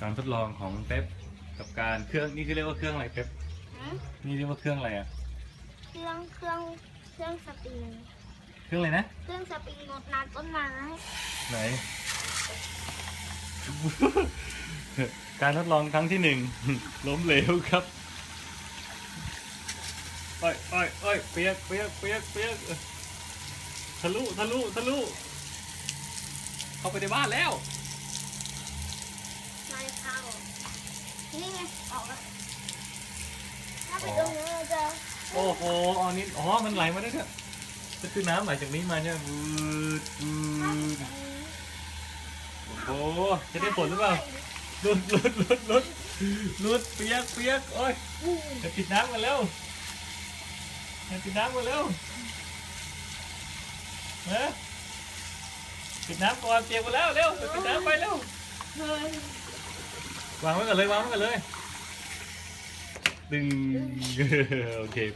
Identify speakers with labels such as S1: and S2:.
S1: การทดลองของเป๊ปกับการเครื่องนี่คือเรียกว่าเครื่องอะไรเป๊ป
S2: หืม
S1: นี่เรียกว่าเครื่องอะไรอะ
S2: เครื่องเครื่องเครื่องสปริง
S1: เครื่องอะไรนะ
S2: เครื่องสปริงรดน้ำต้นไม้
S1: ไหน การทดลองครั้งที่หนึ่ง ล้มเหลวครับโอ้ยโอ้ยโอ้ยเปียกเปียกเปียกเปียกทะลุทะลุทะลุเข้าไปในบ้านแล้ว
S2: ไม่เข้า นี่ไงออกแล้วถ้าไปตรงนี้เราจะ
S1: โอ้โหอ๋อนี่อ๋อ มันไหลมาได้เนี่ยก็คือน้ำไหลจากนี้มาใช่ไหมวืดวืดโอ้โหจะได้ผลหรือเปล่าลุดลุดลุดลุดลุดเปียกเปียกโอ้ยจะปิดน้ำกันแล้วจะปิดน้ำกันแล้วเฮ้ปิดน้ำก่อนเปียกหมดแล้วเร็วไปปิดน้ำไปเร็ว
S2: เฮ้ย วา
S1: งไว้ก่อนเลยวางไว้ก่อนเลย ดึง โอเค